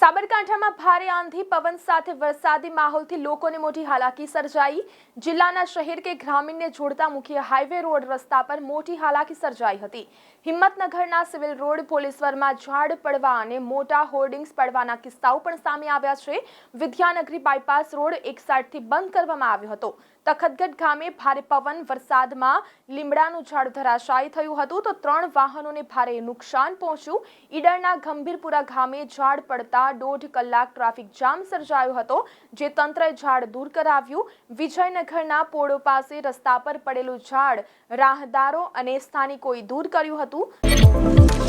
સાબરકાંઠામાં ભારે આંધી, પવન સાથે વરસાદી માહોલથી લોકોને મોટી હાલાકી સર્જાઈ. જિલ્લાના શહેર કે ગ્રામીણને જોડતા મુખ્ય હાઈવે રોડ રસ્તા પર મોટી હાલાકી સર્જાઈ હતી. હિંમતનગરના સિવિલ રોડ પોલીસવરમાં ઝાડ પડવા અને મોટા હોર્ડિંગ્સ પડવાના કિસ્સાઓ પણ સામે આવ્યા છે. વિદ્યાનગરી બાયપાસ રોડ એક સાઈડથી બંધ કરવામાં આવ્યો હતો. તખતગઢ ગામે ભારે પવન, વરસાદમાં લીમડાનું ઝાડ ધરાશાયી થયું હતું. તો ત્રણ વાહનોને ભારે નુકસાન પહોંચ્યું. ઈડરના ગંભીરપુરા ગામે ઝાડ પડતા દોઢ કલાક ટ્રાફિક જામ સર્જાયો હતો, જે તંત્રએ ઝાડ દૂર કરાવ્યું. વિજયનગરના પોળો પાસે રસ્તા પર પડેલું ઝાડ રાહદારો અને સ્થાનિકોએ દૂર કર્યું હતું.